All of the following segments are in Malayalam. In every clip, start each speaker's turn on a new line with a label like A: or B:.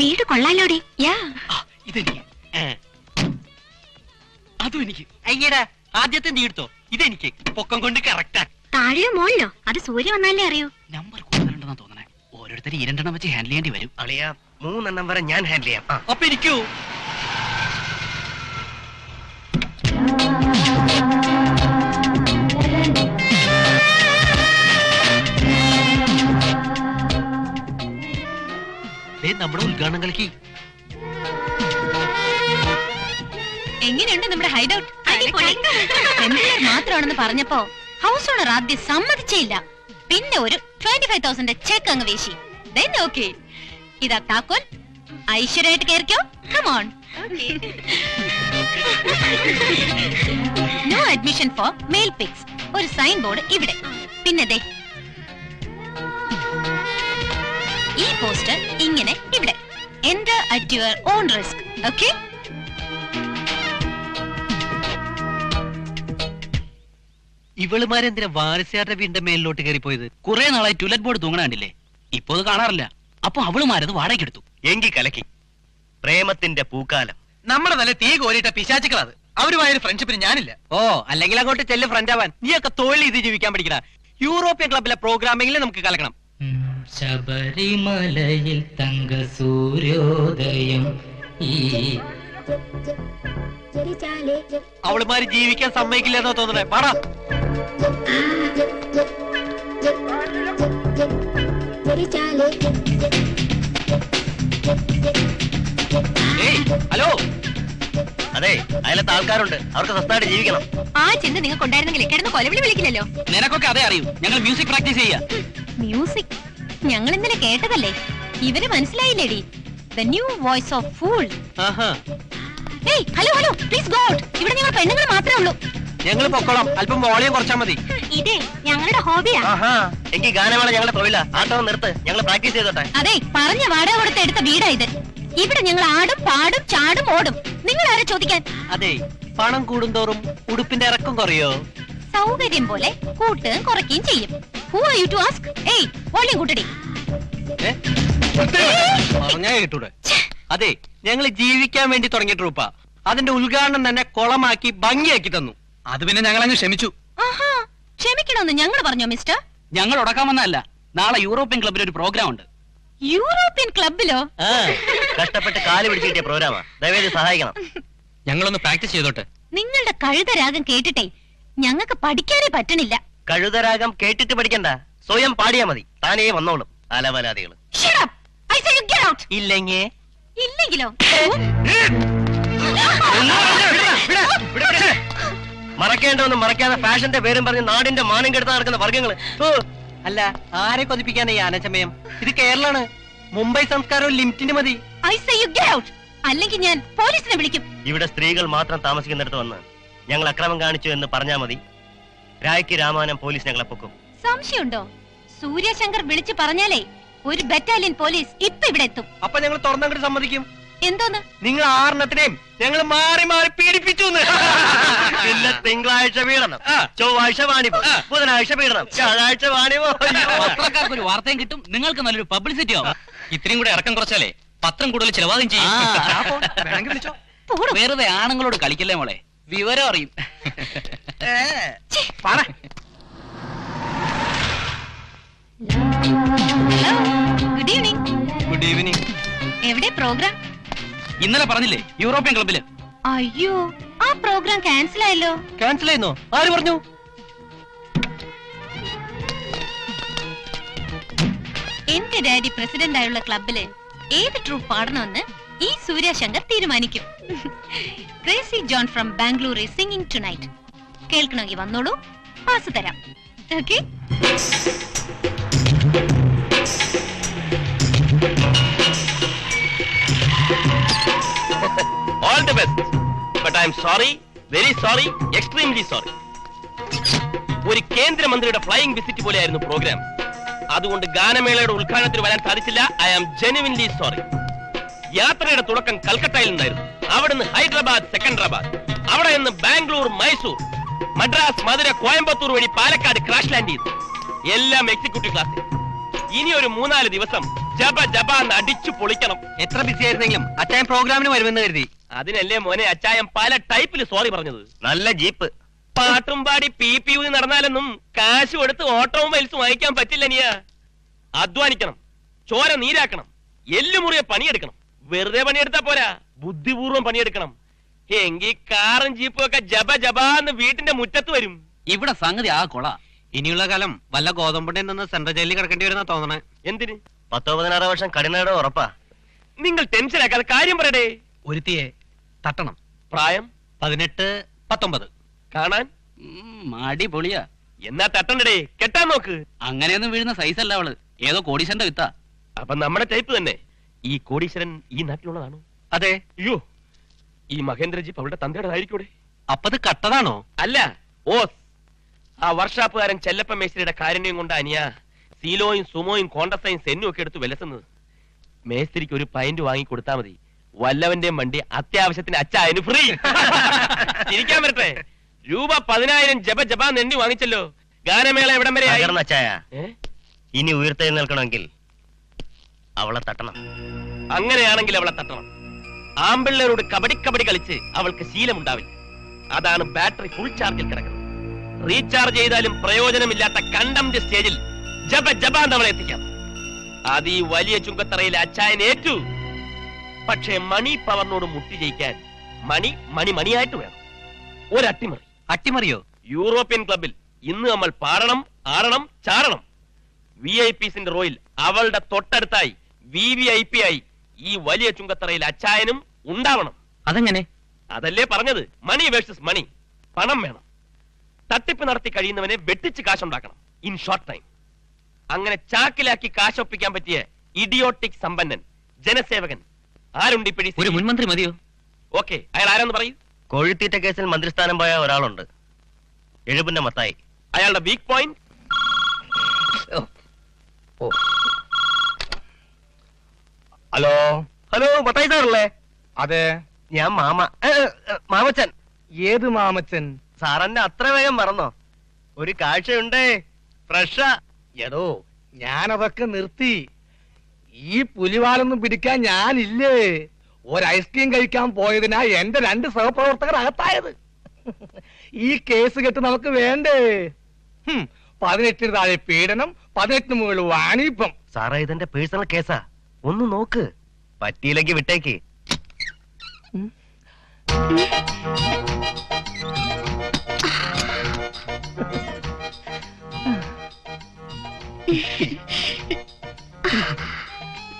A: വീട് കൊള്ളാലോടി. യാ.
B: ഇതെനിക്ക്. ഏ. അതും എനിക്ക്. അയ്യടാ ആദ്യത്തെ നീ എടുത്തോ? ഇതെനിക്ക്. പൊക്കം കൊണ്ട് കറക്റ്റാ.
A: താഴെയോ മോളിലോ? അത് സൂര്യ വന്നാലേ അറിയൂ.
B: നമ്പർ കൂടുതലുണ്ടെന്നാ തോന്നണേ. ഓരോരുത്തർ ഇരണ്ടെണ്ണം രണ്ടെണ്ണം വെച്ച് ഹാൻഡിൽ ചെയ്യേണ്ടി വരും.
C: അളിയ മൂന്നെണ്ണം വരെ ഞാൻ ഹാൻഡിൽ ചെയ്യാം.
B: അപ്പൊ എനിക്കോ നമ്മുടെ ഉദ്ഘാടനം കളിക്ക്
D: എങ്ങനെയുണ്ട് നമ്മുടെ ഹൈഡൌട്ട്? മാത്രമാണെന്ന് പറഞ്ഞപ്പോ ഹൗസ് ഓണർ ആദ്യം സമ്മതിച്ചേയില്ല. പിന്നെ ഒരു ട്വന്റി ഫൈവ് തൗസൻഡ് ചെക്ക് അങ്ങ് വീശി. ഓക്കെ. ഇതാ താക്കോൽ. ഐശ്വര്യമായിട്ട് കയറിക്കോ. Come on no admission for male pigs ഒരു സൈൻ ബോർഡ് ഇവിടെ. പിന്നെ ദേ at your own risk okay
B: ഇവളുമാരെന്തിനാ വാരസ്യാരുടെ വീടിന്റെ മേലിലോട്ട് കയറിപ്പോയത്? കുറെ നാളായി ടുലറ്റ് ബോർഡ് തൂങ്ങണാണ്ടില്ലേ ഇപ്പൊ അത് കാണാറില്ല. അപ്പൊ അവളുമാരത് വാടകയ്ക്കെടുത്തു
C: എങ്കി കലക്കി. പ്രേമത്തിന്റെ പൂക്കാലം.
E: നമ്മുടെ നല്ല തീ കോരിയിട്ട പിശാച്ചുക്കളത് അത് അവരുമായൊരു ഫ്രണ്ട്ഷിപ്പിന് ഞാനില്ല.
B: ഓ അല്ലെങ്കിൽ അങ്ങോട്ട് ചെല്ല് ഫ്രണ്ട് ആവാൻ. നീയൊക്കെ തൊഴിൽ ഇത് ജീവിക്കാൻ പഠിക്കണ യൂറോപ്യൻ ക്ലബിലെ പ്രോഗ്രാമിംഗിൽ നമുക്ക് കലക്കണം.
F: ശബരിമലയിൽ തങ്ക സൂര്യോദയം. ഈ
B: അവളുമാര് ജീവിക്കാൻ സമ്മതിക്കില്ലെന്നോ തോന്നണേ പാടാ. ഹലോ.
C: അതെ അതിലത്തെ ആൾക്കാരുണ്ട്. അവർക്ക് സ്വസ്ഥമായിട്ട് ജീവിക്കണം.
D: ആ ചിന്ത നിങ്ങൾക്ക് ഉണ്ടായിരുന്നെങ്കിൽ കിടന്ന് കൊലവിളി വിളിക്കില്ലല്ലോ.
B: നിനക്കൊക്കെ അതേ അറിയൂ. ഞങ്ങൾ മ്യൂസിക് പ്രാക്ടീസ് ചെയ്യാ.
D: മ്യൂസിക്? ഞങ്ങൾ ഇന്നലെ കേട്ടതല്ലേ? ഇവർ മനസ്സിലായില്ലേടി. The new voice of fool ഏയ് hello hello please go out ഇവിടെ ഞങ്ങൾ പെണ്ണുങ്ങൾ മാത്രമേ ഉള്ളൂ.
B: ഞങ്ങൾ പൊക്കോളാം. അല്പം വോളിയം കുറച്ചാൽ മതി.
A: ഇതേ ഞങ്ങളുടെ ഹോബിയാ.
C: ആഹാ. എങ്കിൽ ഗാനമേള ഞങ്ങളുടെ തൊഴിലാ. ആട്ടം നിർത്ത്. ഞങ്ങൾ പ്രാക്ടീസ് ചെയ്തോട്ടെ.
D: അതെ പറഞ്ഞ വാടക കൊടുത്ത് എടുത്ത വീടാ ഇത്. ഇവിടെ ഞങ്ങൾ ആടും പാടും ചാടും ഓടും. നിങ്ങൾ ആരെ ചോദിക്കാൻ?
B: അതെ പണം കൂടുന്തോറും ഉടുപ്പിന്റെ ഇറക്കം കുറയോ?
D: സൗകര്യം പോലെ കൂട്ടുകയും കുറയ്ക്കുകയും ചെയ്യും. Who are you to ask ഏയ് വോളിയം കൂട്ടടി.
B: ഏ? പറഞ്ഞാ കേട്ടൂടെ. അതെ ഞങ്ങൾ ജീവിക്കാൻ വേണ്ടി തുടങ്ങിയ ട്രൂപ്പാ. അതിന്റെ ഉദ്ഘാടനം തന്നെ കൊളമാക്കി ഭംഗിയാക്കി തന്നു.
E: അത് പിന്നെ ഞങ്ങൾ അങ്ങ് ക്ഷമിച്ചു
D: ക്ഷമിക്കണമെന്ന് ഞങ്ങൾ പറഞ്ഞോ മിസ്റ്റർ?
B: ഞങ്ങൾ ഉടക്കാൻ വന്നല്ല നാളെ യൂറോപ്യൻ ക്ലബിൽ ഒരു പ്രോഗ്രാം ഉണ്ട്.
D: യൂറോപ്യൻ ക്ലബിലോ
C: കഷ്ടപ്പെട്ട് കാൽ പിടിച്ച് കിട്ടിയ പ്രോഗ്രാമാ ദയവേദി സഹായിക്കണം.
E: ഞങ്ങളൊന്ന് പ്രാക്ടീസ് ചെയ്തോട്ടെ.
D: നിങ്ങളുടെ കഴുതരാഗം കേട്ടിട്ടേ ഞങ്ങൾക്ക് പഠിക്കാനേ പറ്റണില്ല.
C: കഴുതരാഗം കേട്ടിട്ട് പഠിക്കണ്ട. സ്വയം പാടിയാ മതി. താനേ വന്നോളും. അലവലാദികൾ! ഇല്ലെങ്ങേ
D: ഇല്ലെങ്കിലോ?
C: മറക്കേണ്ടതൊന്നും മറക്കാതെ ഫാഷന്റെ പേരും പറഞ്ഞ് നാടിന്റെ മാനം കെടുത്താൻ നടക്കുന്ന വർഗങ്ങൾ
B: അല്ല ആരെ കൊതിപ്പിക്കാനാ ഈ ആനച്ചമയം? ഇത് കേരളാണ്. മുംബൈ സംസ്കാരവും ലിമിറ്റിന് മതി!
D: അല്ലെങ്കിൽ ഞാൻ പോലീസിനെ വിളിക്കും.
C: ഇവിടെ സ്ത്രീകൾ മാത്രം താമസിക്കുന്നിടത്ത് വന്ന് ഞങ്ങൾ അക്രമം കാണിച്ചു എന്ന് പറഞ്ഞാ മതി. രായ്ക്ക് രാമാനം പോലീസ് ഞങ്ങളെ പൊക്കും.
D: സംശയമുണ്ടോ? സൂര്യശങ്കർ വിളിച്ചു പറഞ്ഞാലേ ഒരു ബറ്റാലിയൻ പോലീസ് ഇപ്പൊ ഇവിടെ എത്തും.
B: അപ്പൊ ഞങ്ങൾ തുറന്നങ്ങോട്ട് സമ്മതിക്കും.
D: എന്തോന്ന്?
B: നിങ്ങൾ ആറെണ്ണത്തിനെയും ഞങ്ങൾ മാറി മാറി പീഡിപ്പിച്ചു.
C: പിന്നെ തിങ്കളാഴ്ച പീഡനം. ചൊവ്വാഴ്ച വാണിപോ ബുധനാഴ്ച പീഡനം. വ്യാഴാഴ്ച വാണിപോ
B: പത്രക്കാർക്ക് ഒരു വാർത്തയും കിട്ടും. നിങ്ങൾക്ക് നല്ലൊരു പബ്ലിസിറ്റി ആവും.
E: ഇത്രയും കൂടെ ഇറക്കം കുറച്ചാലേ പത്രം കൂടുതൽ ചിലവാകും ചെയ്യും.
B: വെറുതെ ആണുങ്ങളോട് കളിക്കല്ലേ മോളെ? വിവരം അറിയും.
D: പറ. ഗുഡ് ഈവനിങ്
B: ഗുഡ് ഈവനിങ്
D: എവിടെ പ്രോഗ്രാം
B: ഇന്നലെ പറഞ്ഞില്ലേ യൂറോപ്യൻ ക്ലബിൽ
D: അയ്യോ ആ പ്രോഗ്രാം ക്യാൻസൽ ആയല്ലോ.
B: ക്യാൻസൽ ആയിരുന്നോ? ആര് പറഞ്ഞു?
D: എന്റെ ഡാഡി പ്രസിഡന്റ് ആയുള്ള ക്ലബിൽ ഏത് ട്രൂപ്പ് പാടണമെന്ന് ഈ സൂര്യശങ്കർ തീരുമാനിക്കും. Crazy John from Bangalore is singing tonight കേൾക്കണമെങ്കിൽ വന്നോളൂ. പാസ് തരാം. Okay
C: the best but I'm sorry very sorry extremely sorry ഒരു കേന്ദ്രമന്ത്രിയുടെ ഫ്ലൈയിങ് വിസിറ്റ് പോലെയായിരുന്നു പ്രോഗ്രാം അതുകൊണ്ട് ഗാനമേളയുടെ ഉദ്ഘാടനത്തിന് വരാൻ സാധിച്ചില്ല. ഐ ആം ജെനുവിൻലി സോറി യാത്രയുടെ തുടക്കം കൽക്കട്ടയിൽ നിന്നായിരുന്നു അവിടുന്ന് ഹൈദരാബാദ് സെക്കൻഡറാബാദ് അവിടെ നിന്ന് ബാംഗ്ലൂർ മൈസൂർ. മദ്രാസ് മധുര കോയമ്പത്തൂർ വഴി പാലക്കാട് ക്രാഷ് ലാൻഡ് ചെയ്തു. എല്ലാം എക്സിക്യൂട്ടീവ് ക്ലാസ് ഇനി ഒരു മൂന്നാൽ ദിവസം ജപ ജപ എന്ന് അടിച്ചു പൊളിക്കണം.
B: എത്ര ബിസി ആയിരുന്നെങ്കിലും അച്ചായം പ്രോഗ്രാമിന് വരുമെന്ന് കരുതി.
C: അതിനല്ലേ മോനെ അച്ചായം പല ടൈപ്പിൽ സോറി പറഞ്ഞത്.
G: നല്ല ജീപ്പ്.
C: പാട്ടും പാടി പി പി യു നടന്നാലൊന്നും കാശ് കൊടുത്ത് ഓട്ടോമൊബൈൽസ് വാങ്ങിക്കാൻ പറ്റില്ല നീയ. അധ്വാനിക്കണം. ചോര നീരാക്കണം. എല്ലുമുറിയെ പണിയെടുക്കണം. വെറുതെ പണിയെടുത്താ പോരാ. ബുദ്ധിപൂർവം പണിയെടുക്കണം. എങ്കി കാറും ജീപ്പും ഒക്കെ ജബ ജപാന്ന് വീട്ടിന്റെ മുറ്റത്ത് വരും.
E: ഇവിടെ സംഗതി ആ കൊള.
B: ഇനിയുള്ള കാലം വല്ല ഗോതമ്പുണ്ടിൽ നിന്ന് സെൻട്രൽ ജയിലിൽ കിടക്കേണ്ടി വരുന്ന തോന്നണേ.
C: എന്തിന്?
G: പത്തോ പതിനാറ് വർഷം കഠിനയുടെ ഉറപ്പാ.
C: നിങ്ങൾ ടെൻഷനാക്കാതെ കാര്യം പറയടേ.
B: ഒരുത്തിയെ തട്ടണം.
C: പ്രായം?
B: പതിനെട്ട് പത്തൊമ്പത്.
C: കാണാൻ?
E: മാടി പൊളിയാ
C: എന്നാ തട്ടണ്ടടേ. കെട്ടാൻ നോക്ക്.
E: അങ്ങനെയൊന്നും വീഴുന്ന സൈസ് അല്ല അവൾ. ഏതോ കോടീശന്റെ വിത്താ.
C: അപ്പൊ നമ്മുടെ ടൈപ്പ് തന്നെ. ഈ കോടീശ്വരൻ ഈ നാട്ടിലുള്ളതാണോ?
B: അതെ.
C: അയ്യോ ഈ മഹേന്ദ്രജി അവളുടെ തന്തയുടേതായിരിക്കൂടെ.
B: അപ്പത് കട്ടതാണോ?
C: അല്ല ഓ ആ വർഷാപ്പുകാരൻ ചെല്ലപ്പ മേസ്ത്രിയുടെ കാരുണ്യം കൊണ്ട് അനിയ സീലോയും സുമോയും കോണ്ടസയും സെന്നും ഒക്കെ എടുത്ത് വിലസുന്നത്. മേസ്ത്രിക്ക് ഒരു പൈന്റ് വാങ്ങി കൊടുത്താൽ മതി. വല്ലവന്റെ മണ്ടി അത്യാവശ്യത്തിന് അച്ചായന് ഫ്രീ ഇരിക്കാൻ വരട്ടെ. രൂപ പതിനായിരം ജപ ജപ നെണ്ണി വാങ്ങിച്ചല്ലോ. ഗാനമേള എവിടം വരെ ആയി?
G: നിൽക്കണമെങ്കിൽ
C: ഏ?
G: ഇനി ഉയർത്തെഴുന്നേൽക്കണമെങ്കിൽ അവളെ തട്ടണം.
C: അങ്ങനെയാണെങ്കിൽ അവളെ തട്ടണം. ആമ്പിള്ളേരോട് കബഡി കബഡി കളിച്ച് അവൾക്ക് ശീലമുണ്ടാവില്ല. അതാണ് ബാറ്ററി ഫുൾ ചാർജിൽ കിടക്കുന്നത്. റീചാർജ് ചെയ്താലും പ്രയോജനമില്ലാത്ത കണ്ടംറ്റ് സ്റ്റേജിൽ ജപ ജപാന്ത് അവളെ എത്തിക്കാം. അത് ഈ വലിയ ചുങ്കത്തറയിൽ അച്ചായൻ ഏറ്റു. പക്ഷേ മണി പവറിനോട് മുട്ടി ജയിക്കാൻ മണി മണി മണിയായിട്ട് വേണം. ഒരു അട്ടിമറി
B: അട്ടിമറിയോ?
C: യൂറോപ്യൻ ക്ലബിൽ ഇന്ന് നമ്മൾ പാടണം ആടണം ചാടണം. വി ഐ പിസിന്റെ റോയിൽ അവളുടെ തൊട്ടടുത്തായി വി വി ഐ പി ആയി ഈ വലിയ ചുങ്കത്തറയിൽ അച്ചായനും ഉണ്ടാവണം.
B: അതെങ്ങനെ?
C: അതല്ലേ പറഞ്ഞത്? മണി വേഴ്സസ് മണി പണം വേണം. തട്ടിപ്പ് നടത്തി കഴിയുന്നവനെ വെട്ടിച്ച് കാശുണ്ടാക്കണം. ഇൻ ഷോർട്ട് ടൈം അങ്ങനെ ചാക്കിലാക്കി കാശൊപ്പിക്കാൻ പറ്റിയ ഇഡിയോട്ടിക് സമ്പന്നൻ ജനസേവകൻ. ആരുണ്ട് ഇപ്പിടി
B: ഒരു മുൻമന്ത്രി മതിയോ?
C: ഓക്കെ അയാൾ ആരാന്ന് പറയൂ?
G: കോഴിത്തീറ്റ കേസിൽ മന്ത്രിസ്ഥാനം പോയ ഒരാളുണ്ട്. എഴുപിന്റെ മത്തായി.
C: അയാളുടെ weak point
G: hello? Hello Mathai സാറല്ലേ
H: അതെ.
G: ഞാൻ മാമ. ഏ, ഏ, മാമച്ചൻ.
H: ഏത് മാമച്ചൻ?
G: സാറന്നെ അത്ര വേഗം മറന്നോ. ഒരു കാഴ്ചയുണ്ടേ. ഫ്രഷാ.
H: എടോ ഞാനതൊക്കെ നിർത്തി. ഈ പുലിവാലൊന്നും പിടിക്കാൻ ഞാനില്ലേ? ഒരു ഐസ്ക്രീം കഴിക്കാൻ പോയതിനാ എന്റെ രണ്ട് സഹപ്രവർത്തകർ അകത്തായത് ഈ കേസ് കെട്ട് നമുക്ക് വേണ്ടേ? ഹും, പതിനെട്ടിന് താഴെ പീഡനം പതിനെട്ടിന് മുകളിൽ വാണിപ്പം
G: സാറേ ഇതെന്റെ പേഴ്സണൽ കേസാ. ഒന്ന് നോക്ക്. പറ്റിയില്ലെങ്കിൽ വിട്ടേക്ക്.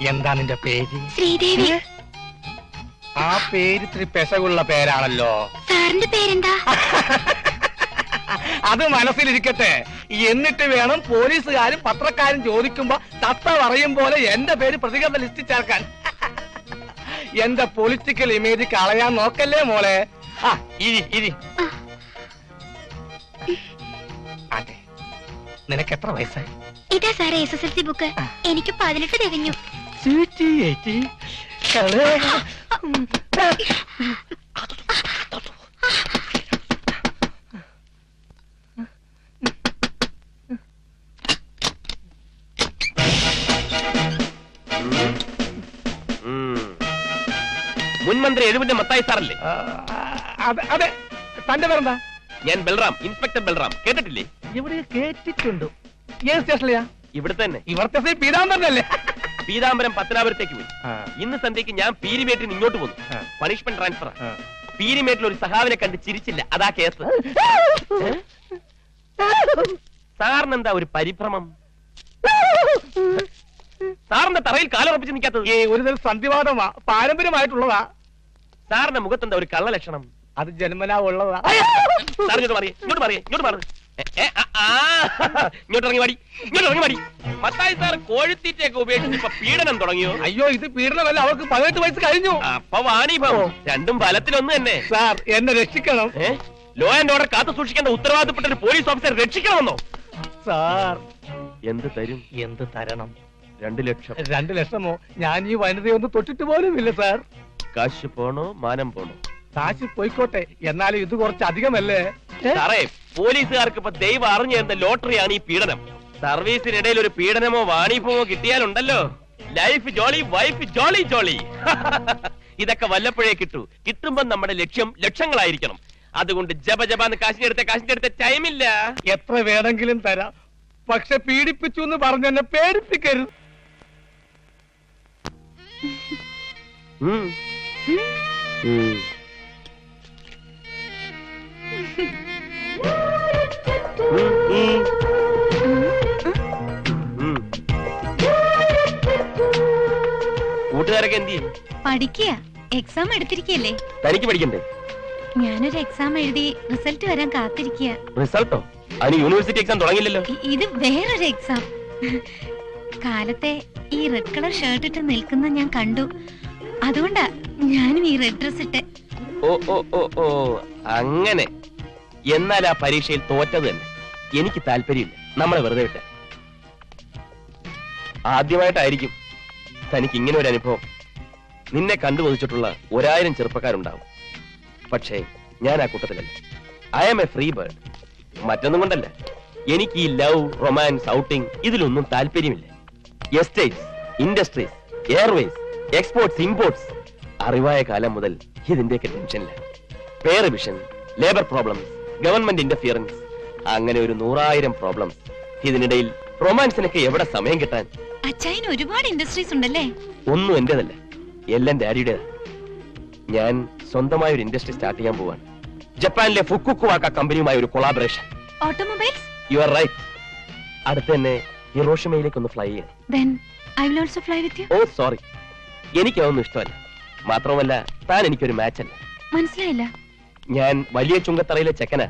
H: എന്താ നിന്റെ പേര്?
A: ശ്രീദേവി.
H: ആ പേര് ഇത്തിരി പെശകുള്ള പേരാണല്ലോ.
A: സാറിന്റെ പേരെന്താ?
H: അത് മനസ്സിലിരിക്കട്ടെ. എന്നിട്ട് വേണം പോലീസുകാരും പത്രക്കാരും ചോദിക്കുമ്പോ തത്ത പറയും പോലെ എന്റെ പേര് പ്രതികരണ ലിസ്റ്റ് ചേർക്കാൻ. എന്റെ പൊളിറ്റിക്കൽ ഇമേജ് കളയാൻ നോക്കല്ലേ മോളെ? ആ ഇരി ഇരി. അതെ. നിനക്ക് എത്ര വയസ്സായി?
A: ഇതാ സാറേ S S L C book എനിക്ക് പതിനെട്ട് തികഞ്ഞു.
H: ചീറ്റി
C: മന്ത്രി എഴുപന്റെ മത്തായി സാറല്ലേ?
H: അതെ അതെ. തന്റെ പേരെന്താ?
C: ഞാൻ ബൽറാം ഇൻസ്പെക്ടർ ബൽറാം. കേട്ടിട്ടില്ലേ?
H: ഇവിടെ കേട്ടിട്ടുണ്ട്. ഏത് സ്റ്റേഷനിലെയാ
C: ഇവിടെ തന്നെ.
H: ഇവിടുത്തെ പീതാംബരനല്ലേ?
C: പീതാംബരം പത്തനാപുരത്തേക്ക് പോയി. ഇന്ന് സന്ധ്യക്ക് ഞാൻ പീരിമേട്ടിൽ നിന്ന് ഇങ്ങോട്ട് പോന്നു. പണിഷ്മെന്റ് ട്രാൻസ്ഫർ
H: പീരിമേറ്റിൽ
C: പീരിമേട്ടിൽ ഒരു സഹാവിനെ കണ്ട് ചിരിച്ചില്ല. അതാ കേസ് സാറിന് എന്താ ഒരു പരിഭ്രമം? സാറിന്റെ തറയിൽ കാലുറപ്പിച്ച് നിൽക്കാത്തത്?
H: ഒരു തരം സന്ധിവാദമാ പാരമ്പര്യമായിട്ടുള്ളതാ.
C: സാറിന്റെ മുഖത്തെന്താ ഒരു കള്ള ലക്ഷണം?
H: അത് ജന്മനാ ഉള്ളതാ.
C: സാർ ഇങ്ങോട്ട് മാറിയേ ഇങ്ങോട്ട് മാറിയേ ഇങ്ങോട്ട് മാറി. ഇങ്ങോട്ട് ഇറങ്ങി മാടി ഇങ്ങോട്ട് ഇറങ്ങി മാടി. മത്തായി സാർ കോഴിത്തീറ്റയൊക്കെ ഉപേക്ഷിച്ച് ഇപ്പൊ പീഡനം തുടങ്ങിയോ?
H: അയ്യോ ഇത് പീഡനമല്ല അവർക്ക് പതിനെട്ട് വയസ്സ് കഴിഞ്ഞു.
C: അപ്പൊ വാണിഭം രണ്ടും ഫലത്തിലൊന്ന് തന്നെ.
H: സാർ എന്നെ രക്ഷിക്കണം.
C: ലോ ആൻഡ് ഓർഡർ കാത്തു സൂക്ഷിക്കേണ്ട ഉത്തരവാദിത്തപ്പെട്ട ഒരു പോലീസ് ഓഫീസർ രക്ഷിക്കണമെന്നോ?
H: സാർ.
C: എന്ത് തരും?
H: എന്ത് തരണം?
C: രണ്ടു ലക്ഷം.
H: രണ്ടു ലക്ഷമോ ഞാൻ ഈ വനിതയൊന്ന് തൊട്ടിട്ട് പോലും ഇല്ല സാർ
C: കാശ് പോണോ മാനം പോണോ?
H: കാശ് പോയിക്കോട്ടെ. എന്നാലും ഇത് കുറച്ച് അധികമല്ലേ?
C: സാറേ പോലീസുകാർക്ക് ഇപ്പൊ ദൈവം അറിഞ്ഞു തരുന്ന ലോട്ടറിയാണ് ഈ പീഡനം. സർവീസിനിടയിൽ ഒരു പീഡനമോ വാണിഭമോ കിട്ടിയാലുണ്ടല്ലോ. Life jolly wife jolly jolly ഇതൊക്കെ വല്ലപ്പോഴേ കിട്ടൂ. കിട്ടുമ്പോ നമ്മുടെ ലക്ഷ്യം ലക്ഷങ്ങളായിരിക്കണം. അതുകൊണ്ട് ജപ ജപാന്ന് കാശിന്റെ അടുത്ത കാശിന്റെ അടുത്ത ടൈമില്ല
H: എത്ര വേണമെങ്കിലും തരാം. പക്ഷെ പീഡിപ്പിച്ചു എന്ന് പറഞ്ഞെന്നെ പേടിപ്പിക്കരുത്.
C: കൂട്ടുകാരൊക്കെ എന്ത് ചെയ്യും?
D: പഠിക്കുക എക്സാം എടുത്തിരിക്കല്ലേ
C: തനിക്ക് പഠിക്കണ്ടേ?
D: ഞാനൊരു എക്സാം എഴുതി റിസൾട്ട് വരാൻ കാത്തിരിക്കുക
C: റിസൾട്ടോ അതിന് യൂണിവേഴ്സിറ്റി എക്സാം തുടങ്ങിയില്ലല്ലോ
D: ഇത് വേറൊരു എക്സാം കാലത്തെ ഈ റെഡ് കളർ ഷർട്ട് ഇട്ട് നിൽക്കുന്ന ഞാൻ കണ്ടു. അതുകൊണ്ടാ ഞാനും ഈ റെഡ് ഡ്രസ് ഇട്ട്.
C: ഓ ഓ ഓ ഓ അങ്ങനെ. എന്നാൽ ആ പരീക്ഷയിൽ തോറ്റത് തന്നെ. എനിക്ക് താല്പര്യമില്ല. നമ്മളെ വെറുതെ വിട്ട്. ആദ്യമായിട്ടായിരിക്കും തനിക്ക് ഇങ്ങനെ ഒരു അനുഭവം. നിന്നെ കണ്ടുവദിച്ചിട്ടുള്ള ഒരായിരം ചെറുപ്പക്കാരുണ്ടാവും. പക്ഷേ ഞാൻ ആ കൂട്ടത്തിലല്ല. I am a free bird മറ്റൊന്നും കൊണ്ടല്ല. എനിക്ക് ഈ ലവ് റൊമാൻസ് ഔട്ടിംഗ് ഇതിലൊന്നും താല്പര്യമില്ല. Estates industries airways exports imports അറിവായ കാലം മുതൽ ഇതിന്റെയൊക്കെ ടെൻഷനില്ല pay revision labour problems government interference അങ്ങനെ ഒരു നൂറായിരം പ്രോബ്ലംസ് ഇതിനിടയിൽ റൊമാൻസിനൊക്കെ എവിടെ സമയം കിട്ടാൻ?
D: അച്ചായന് ഒരുപാട് ഇൻഡസ്ട്രീസ് ഉണ്ടല്ലേ?
C: ഒന്നും എന്റേതല്ല. എല്ലാം ഡാഡിയുടെ ഞാൻ സ്വന്തമായ ഒരു ഇൻഡസ്ട്രി സ്റ്റാർട്ട് ചെയ്യാൻ പോവാണ്. ജപ്പാനിലെ ഫുക്കുക്കുവാക്ക കമ്പനിയുമായി ഒരു collaboration
D: automobiles
C: you are right അടുത്ത് തന്നെ ഹിറോഷിമയിലേക്ക് ഒന്ന് ഫ്ലൈ ചെയ്യാം
D: then I will also fly with you
C: oh sorry എനിക്ക് അതൊന്നും ഇഷ്ടമല്ല. മാത്രമല്ല താൻ എനിക്കൊരു മാച്ച് അല്ല.
D: മനസ്സിലായില്ല.
C: ഞാൻ വലിയ ചുങ്കത്തറയിലെ ചെക്കന.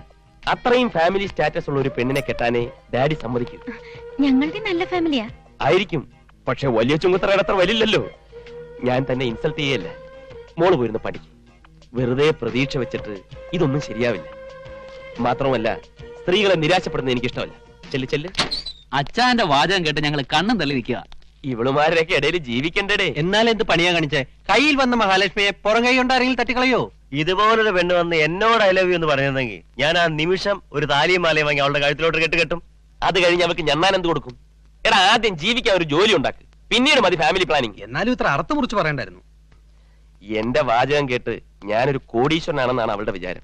C: അത്രയും ഫാമിലി സ്റ്റാറ്റസ് ഉള്ള ഒരു പെണ്ണിനെ കെട്ടാനേ ഡാഡി സമ്മതിക്കൂ.
D: ഞങ്ങളുടെ നല്ല ഫാമിലിയാ
C: ആയിരിക്കും. പക്ഷെ വലിയ ചുങ്കത്തറയുടെ അത്ര വലില്ലല്ലോ ഞാൻ തന്നെ ഇൻസൾട്ട് ചെയ്യല്ല. മോൾ പോയിരുന്ന് പഠിക്കും. വെറുതെ പ്രതീക്ഷ വെച്ചിട്ട് ഇതൊന്നും ശരിയാവില്ല. മാത്രമല്ല സ്ത്രീകളെ നിരാശപ്പെടുന്നത് എനിക്കിഷ്ടമല്ല. ചെല്ല് ചെല്ല്.
B: അച്ഛാന്റെ വാചകം കേട്ട് ഞങ്ങൾ കണ്ണും തള്ളി നിൽക്കുക.
C: ഇവളുമാരുടെയൊക്കെ ഇടയിൽ ജീവിക്കണ്ടേ
B: എന്നാൽ എന്ത് പണിയാ കാണിച്ചേ? കയ്യിൽ വന്ന മഹാലക്ഷ്മിയെ പുറം കൈ കൊണ്ട് ആരെങ്കിലും തട്ടിക്കളയോ?
G: ഇതുപോലൊരു പെണ്ണ് വന്ന് എന്നോട് ഐ ലവ് യു എന്ന് പറഞ്ഞിരുന്നെങ്കിൽ ഞാൻ ആ നിമിഷം ഒരു താലിയും മാലയും വാങ്ങി അവളുടെ കഴുത്തിലോട്ട് കെട്ട് കെട്ടും.
C: അത് കഴിഞ്ഞ് അവർക്ക് ഞാൻ എന്ത് കൊടുക്കും? എടാ ആദ്യം ജീവിക്കാൻ ഒരു ജോലി ഉണ്ടാക്ക്. പിന്നീട് മതി ഫാമിലി പ്ലാനിങ്
B: എന്നാലും ഇത്ര അർത്ഥം കുറിച്ച് പറയണ്ടായിരുന്നു.
C: എന്റെ വാചകം കേട്ട് ഞാനൊരു കോടീശ്വരനാണെന്നാണ് അവളുടെ വിചാരം.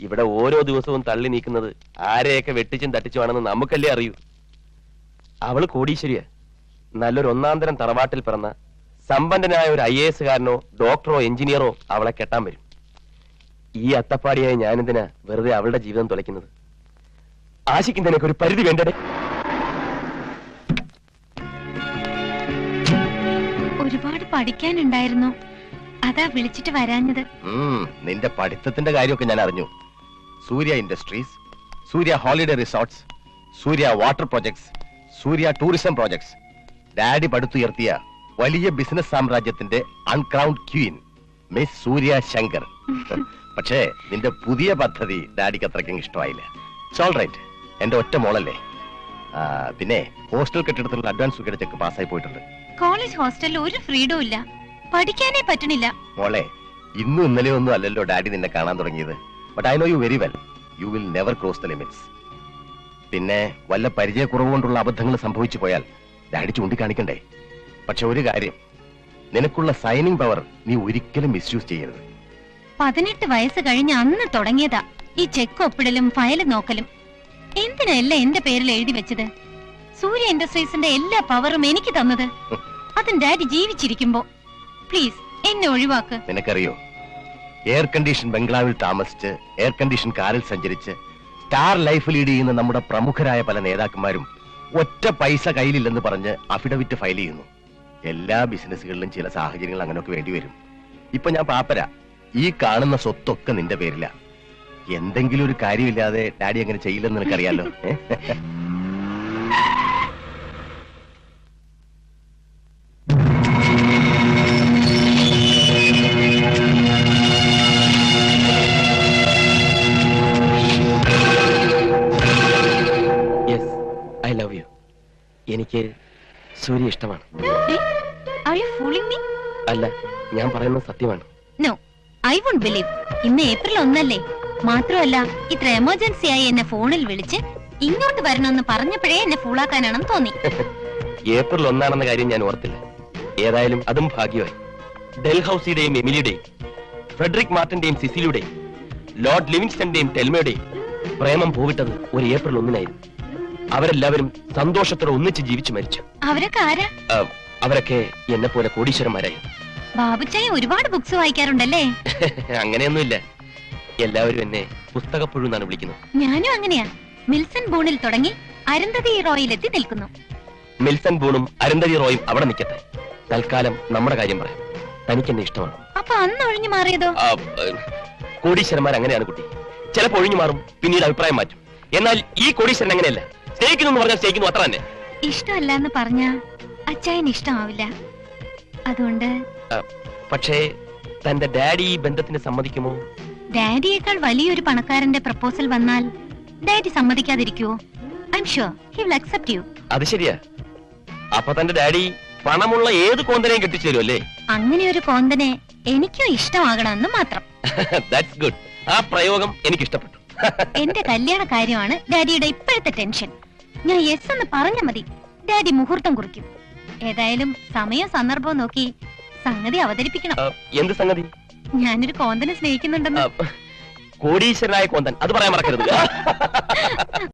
C: ഇവിടെ ഓരോ ദിവസവും തള്ളി നീക്കുന്നത് ആരെയൊക്കെ വെട്ടിച്ചും തട്ടിച്ചുമാണെന്ന് നമുക്കല്ലേ അറിയൂ. അവൾ കോടീശ്വരിയ. നല്ലൊരു ഒന്നാന്തരം തറവാട്ടിൽ പിറന്ന സമ്പന്നനായ ഒരു ഐ എ കാരനോ ഡോക്ടറോ എഞ്ചിനീയറോ അവളെ കെട്ടാൻ വരും. ഈ അത്തപ്പാടിയായ ഞാനെന്തിനാ വെറുതെ അവളുടെ ജീവിതം തുലയ്ക്കുന്നത്? ആശിക്കുന്നതിനൊക്കെ ഒരു പരിധി വേണ്ടേ
D: ഒരുപാട് പഠിക്കാനുണ്ടായിരുന്നു. അതാ വിളിച്ചിട്ട് വരാഞ്ഞത്.
G: നിന്റെ പഠിത്തത്തിന്റെ കാര്യമൊക്കെ ഞാൻ അറിഞ്ഞു. Surya industries Surya holiday resorts Surya water projects Surya tourism projects. Daddy പടുത്തുയർത്തിയ വലിയ ബിസിനസ് സാമ്രാജ്യത്തിന്റെ uncrowned queen miss Surya Shankar. പക്ഷേ നിന്റെ പുതിയ പദ്ധതി ഡാഡിക്ക് അത്രയ്ക്കും ഇഷ്ടമായില്ല. റൈറ്റ് എന്റെ ഒറ്റ മോളല്ലേ? പിന്നെ ഹോസ്റ്റൽ കെട്ടിടത്തിലുള്ള അഡ്വാൻസ് തുകയുടെ ചെക്ക് പാസ്സായി പോയിട്ടുണ്ട്.
D: കോളേജ് ഹോസ്റ്റലിൽ ഒരു ഫ്രീഡം ഇല്ല. പഠിക്കാനേ പറ്റണില്ല.
G: മോളെ ഇന്നും ഇന്നലെയോ ഒന്നും അല്ലല്ലോ ഡാഡി നിന്നെ കാണാൻ തുടങ്ങിയത്. But I know you very well you will never cross the limits പിന്നെ വല്ല പരിചയക്കുറവ് കൊണ്ടുള്ള അബദ്ധങ്ങൾ സംഭവിച്ചു പോയാൽ ഡാഡി ചൂണ്ടിക്കാണിക്കണ്ടേ പക്ഷെ ഒരു കാര്യം നിനക്കുള്ള സൈനിങ് പവർ നീ ഒരിക്കലും മിസ്യൂസ് ചെയ്യരുത്.
D: പതിനെട്ട് വയസ്സ് കഴിഞ്ഞ് അന്ന് തുടങ്ങിയതാ ഈ ചെക്ക് ഒപ്പിടലും ഫയൽ നോക്കലും. എന്തിനല്ല എന്റെ പേരിൽ എഴുതി വെച്ചത്? സൂര്യ ഇൻഡസ്ട്രീസിന്റെ എല്ലാ പവറും എനിക്ക് തന്നത്. അതും ഡാഡി ജീവിച്ചിരിക്കുമ്പോ. പ്ലീസ് എന്നെ ഒഴിവാക്ക്.
G: നിനക്കറിയോ? എയർ കണ്ടീഷൻ ബംഗ്ലാവിൽ താമസിച്ച് എയർ കണ്ടീഷൻ കാറിൽ സഞ്ചരിച്ച് സ്റ്റാർ ലൈഫ് ലീഡ് ചെയ്യുന്ന നമ്മുടെ പ്രമുഖരായ പല നേതാക്കന്മാരും ഒറ്റ പൈസ കയ്യിലില്ലെന്ന് പറഞ്ഞ് അഫിഡവിറ്റ് ഫയൽ ചെയ്യുന്നു. എല്ലാ ബിസിനസ്സുകളിലും ചില സാഹചര്യങ്ങൾ അങ്ങനെയൊക്കെ വേണ്ടി വരും. ഇപ്പൊ ഞാൻ പാപ്പര. ഈ കാണുന്ന സ്വത്തൊക്കെ നിന്റെ പേരില. എന്തെങ്കിലും ഒരു കാര്യമില്ലാതെ ഡാഡി അങ്ങനെ ചെയ്യില്ലെന്ന് നിനക്കറിയാലോ?
C: ഞാൻ പറയുന്നത് സത്യമാണ്.
D: നോ ഐ വോണ്ട് ബിലീവ് ഇന്ന് ഏപ്രിൽ ഒന്നല്ലേ? മാത്രമല്ല ഇത്ര എമർജൻസി ആയി എന്നെ ഫോണിൽ വിളിച്ച് ഇങ്ങോട്ട് വരണമെന്ന് പറഞ്ഞപ്പോഴേ എന്നെ ഫൂളാക്കാനാണെന്ന് തോന്നി.
C: ഏപ്രിൽ ഒന്നാണെന്ന കാര്യം ഞാൻ ഓർത്തില്ല. ഏതായാലും അതും ഭാഗ്യമായി. ഡെൽഹൌസിയുടെയും എമിലിയുടെയും ഫ്രെഡറിക് മാർട്ടിന്റെയും സിസിലിയുടെയും ലോർഡ് ലിവിങ്സ്റ്റന്റെയും ടെൽമയുടെയും പ്രേമം പോവിട്ടത് ഒരു ഏപ്രിൽ ഒന്നിനായിരുന്നു. അവരെല്ലാവരും സന്തോഷത്തോടെ ഒന്നിച്ച് ജീവിച്ചു മരിച്ചു.
D: അവരൊക്കെ ആരാ?
C: അവരൊക്കെ എന്നെ പോലെ കോടീശ്വരന്മാരായി.
D: ബാബുച്ചായ ഒരുപാട് ബുക്സ് വായിക്കാറുണ്ടല്ലേ?
C: അങ്ങനെയൊന്നുമില്ല. എല്ലാവരും എന്നെ പുസ്തകപ്പുഴു എന്നാണ് വിളിക്കുന്നത്.
D: ഞാനും അങ്ങനെയാ. മിൽസൺ ബൂണിൽ തുടങ്ങി അരുന്ധതി റോയിലെത്തി നിൽക്കുന്നു.
C: മിൽസൺ ബൂണും അരുന്ധതി റോയും അവിടെ നിൽക്കട്ടെ. തൽക്കാലം നമ്മുടെ കാര്യം പറയാം. തനിക്ക് എന്നെ ഇഷ്ടമാണ്.
D: അപ്പൊ അന്ന് ഒഴിഞ്ഞു മാറിയതോ?
C: കോടീശ്വരന്മാർ അങ്ങനെയാണ് കുട്ടി. ചിലപ്പോൾ ഒഴിഞ്ഞു മാറും പിന്നീട് അഭിപ്രായം മാറ്റും. എന്നാൽ ഈ കോടീശ്വരൻ അങ്ങനെയല്ല. സ്നേഹിക്കുന്നു എന്ന് പറഞ്ഞാൽ സ്നേഹിക്കുന്നു അത്ര തന്നെ.
D: ഇഷ്ടമല്ല എന്ന് പറഞ്ഞ അച്ചായന് ഇഷ്ടമാവില്ല. അതുകൊണ്ട്
C: പക്ഷേ തന്റെ ഡാഡി ഈ ബന്ധത്തിന് സമ്മതിക്കുമോ?
D: ഡാഡിയേക്കാൾ വലിയൊരു പണക്കാരന്റെ പ്രപ്പോസൽ വന്നാൽ daddy സമ്മതിക്കാതിരിക്കുവോ? I'm sure he will accept you
C: അത് ശരിയാ. അപ്പൊ തന്റെ ഡാഡി പണമുള്ള ഏത് കോന്തനെയും കെട്ടിച്ചു
D: അങ്ങനെ ഒരു കോന്തനെ എനിക്കും ഇഷ്ടമാകണമെന്ന് മാത്രം.
C: ദാറ്റ്സ് ഗുഡ് ആ പ്രയോഗം എനിക്ക് ഇഷ്ടപ്പെട്ടു
D: എന്റെ കല്യാണ കാര്യമാണ് ഡാഡിയുടെ ഇപ്പോഴത്തെ ടെൻഷൻ. ഞാൻ യെസ് എന്ന് പറഞ്ഞ മതി. ഡാഡി മുഹൂർത്തം കുറിക്കും. ഏതായാലും സമയം സന്ദർഭം നോക്കി സംഗതി അവതരിപ്പിക്കണം.
C: എന്ത് സംഗതി?
D: ഞാനൊരു കോന്തനെ സ്നേഹിക്കുന്നുണ്ടെന്ന്.
C: കോടീശ്വരനായ കോന്തൻ അത് പറയാൻ മറക്കരുത്.